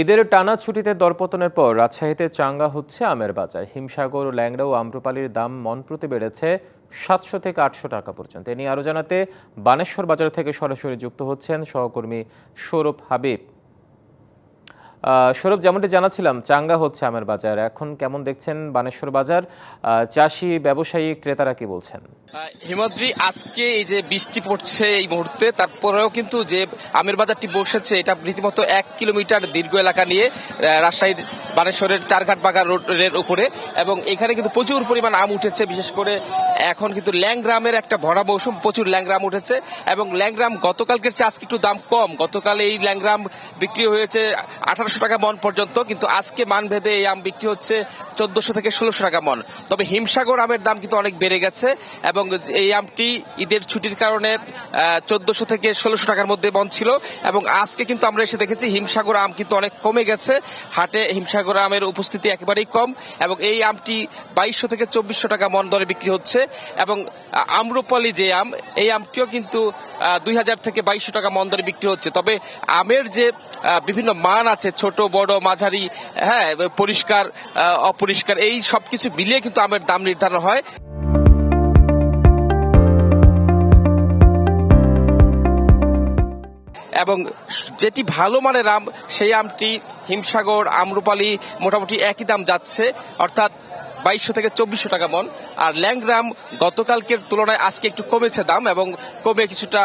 ঈদের টানা ছুটিতে দরপতনের পর রাজশাহীতে চাঙ্গা হচ্ছে আমের বাজার। হিমসাগর ও ল্যাংড়া ও আম্রপালির দাম মন প্রতি বেড়েছে সাতশো থেকে আটশো টাকা পর্যন্ত। এ নিয়ে আরও জানাতে বানেশ্বর বাজার থেকে সরাসরি যুক্ত হচ্ছেন সহকর্মী সৌরভ হাবিব। সৌরভ, যেমনটি জানাছিলাম চাঙ্গা হচ্ছে আমের বাজার। এখন কেমন দেখছেন বানেশ্বর বাজার? চাষি, ব্যবসায়ী, ক্রেতারা কি বলছেন? হিমাদ্রি, আজকে এই যে বৃষ্টি পড়ছে এই মুহূর্তে, তারপরেও কিন্তু যে আমের বাজারটি বসেছে, এটা রীতিমতো এক কিলোমিটার দীর্ঘ এলাকা নিয়ে রাজশাহীর বানেশ্বরের চারঘাট বাগান রোডের উপরে, এবং এখানে কিন্তু প্রচুর পরিমাণ আম উঠেছে, বিশেষ করে এখন কিন্তু ল্যাংগ্রামের একটা ভরা মৌসুম, প্রচুর ল্যাংগ্রাম উঠেছে এবং ল্যাংগ্রাম গতকালকের চেয়ে আজকে একটু দাম কম। গতকাল এই ল্যাংগ্রাম বিক্রি হয়েছে আঠারোশো টাকা মন পর্যন্ত, কিন্তু আজকে মানভেদে এই আম বিক্রি হচ্ছে চোদ্দশো থেকে ষোলোশো টাকা মন। তবে হিমসাগর আমের দাম কিন্তু অনেক বেড়ে গেছে এবং এই আমটি ঈদের ছুটির কারণে চোদ্দশো থেকে ষোলোশো টাকার মধ্যে মন ছিল এবং আজকে কিন্তু আমরা এসে দেখেছি হিমসাগর আম কিন্তু অনেক কমে গেছে। হাটে হিমসাগর আমের উপস্থিতি একেবারেই কম এবং এই আমটি বাইশশো থেকে চব্বিশশো টাকা মন দরে বিক্রি হচ্ছে। এবং আম্রপালি যে আম, এই আমটিও কিন্তু দুই হাজার থেকে বাইশশো টাকা মন দরে বিক্রি হচ্ছে। তবে আমের যে বিভিন্ন মান আছে, ছোট, বড়, মাঝারি হ্যাঁ পরিষ্কার অপরিষ্কার, এই সব কিছু মিলিয়ে কিন্তু আমের দাম নির্ধারণ হয়। এবং যেটি ভালো মানের আম, সেই আমটি হিমসাগর, আমরুপালি মোটামুটি একই দাম যাচ্ছে। অর্থাৎ বাইশশো থেকে চব্বিশশো টাকা মন। আর ল্যাংগ্রাম গতকালকের তুলনায় আজকে একটু কমেছে দাম এবং কমে কিছুটা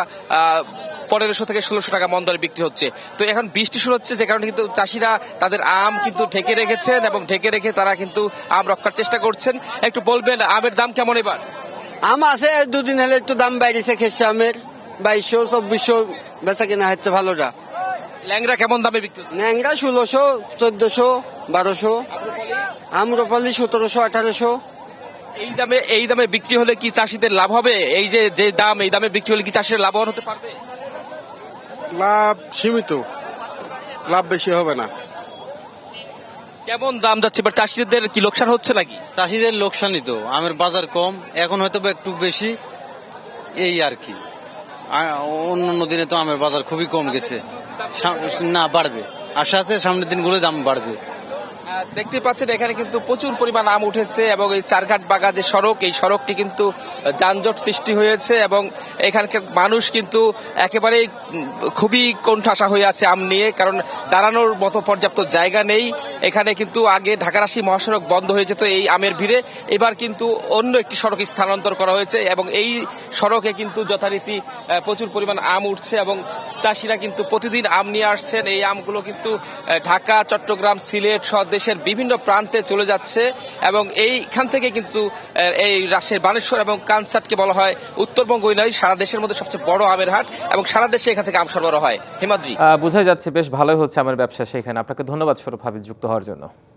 পনেরোশো থেকে ষোলোশো টাকা মন দরে বিক্রি হচ্ছে। তো এখন বৃষ্টি শুরু হচ্ছে যে কারণে কিন্তু চাষিরা তাদের আম কিন্তু ঢেকে রেখেছেন এবং ঢেকে রেখে তারা কিন্তু আম রক্ষার চেষ্টা করছেন। একটু বলবেন আমের দাম কেমন এবার? আম আছে দুদিন হলে একটু দাম বাইরেছে খেসে আমের। বাইশশো চব্বিশশো বেচা কিনা হচ্ছে ভালোটা। ল্যাংরা কেমন দামে বিক্রি ল্যাংরা ষোলোশো চোদ্দশো বারোশো। আম্রপালি সতেরোশো আঠারোশো। এই দামে এই দামে বিক্রি হলে কি চাষিদের লাভ হবে? এই যে যে দাম এই দামে বিক্রি হলে কি চাষিরা লাভবান হতে পারবে? লাভ সীমিত। লাভ বেশি হবে না। কেমন দাম যাচ্ছে? এবার চাষিদের কি লোকসান হচ্ছে নাকি? চাষিদের লোকসানই তো। আমের বাজার কম। এখন হয়তো বা একটু বেশি। এই আর কি। অন্য অন্য দিনে তো আমের বাজার খুবই কম গেছে। না বাড়বে। আশা আছে সামনের দিনগুলো দাম বাড়বে। দেখতে পাচ্ছেন এখানে কিন্তু প্রচুর পরিমাণ আম উঠেছে এবং এই চারঘাট বাগা যে সড়ক এই সড়কটি কিন্তু যানজট সৃষ্টি হয়েছে এবং এখানকার মানুষ কিন্তু একেবারেই উম, খুবই কোণঠাসা হয়ে আছে আম নিয়ে কারণ দাঁড়ানোর মতো পর্যাপ্ত জায়গা নেই। এখানে কিন্তু আগে ঢাকারাশি মহাসড়ক বন্ধ হয়ে যেত এই আমের ভিড়ে এবার কিন্তু অন্য একটি সড়ক স্থানান্তর করা হয়েছে এবং এই সড়কে কিন্তু যথারীতি প্রচুর পরিমাণ আম উঠছে এবং চাষিরা কিন্তু প্রতিদিন আম নিয়ে আসছেন। এই আমগুলো কিন্তু ঢাকা, চট্টগ্রাম, সিলেট সহ দেশের বিভিন্ন প্রান্তে চলে যাচ্ছে এবং এইখান থেকে কিন্তু এই রাজশাহীর বানেশ্বর এবং কানসাটকে বলা হয় উত্তরবঙ্গই নয়, সারা দেশের মধ্যে সবচেয়ে বড় আমের হাট এবং সারা দেশে এখান থেকে আম সরবরাহ হয়। হিমাদ্রি। বোঝাই যাচ্ছে, বেশ ভালোই হচ্ছে আমার ব্যবসা সেখানে। আপনাকে ধন্যবাদ হাবিব যুক্ত হওয়ার জন্য।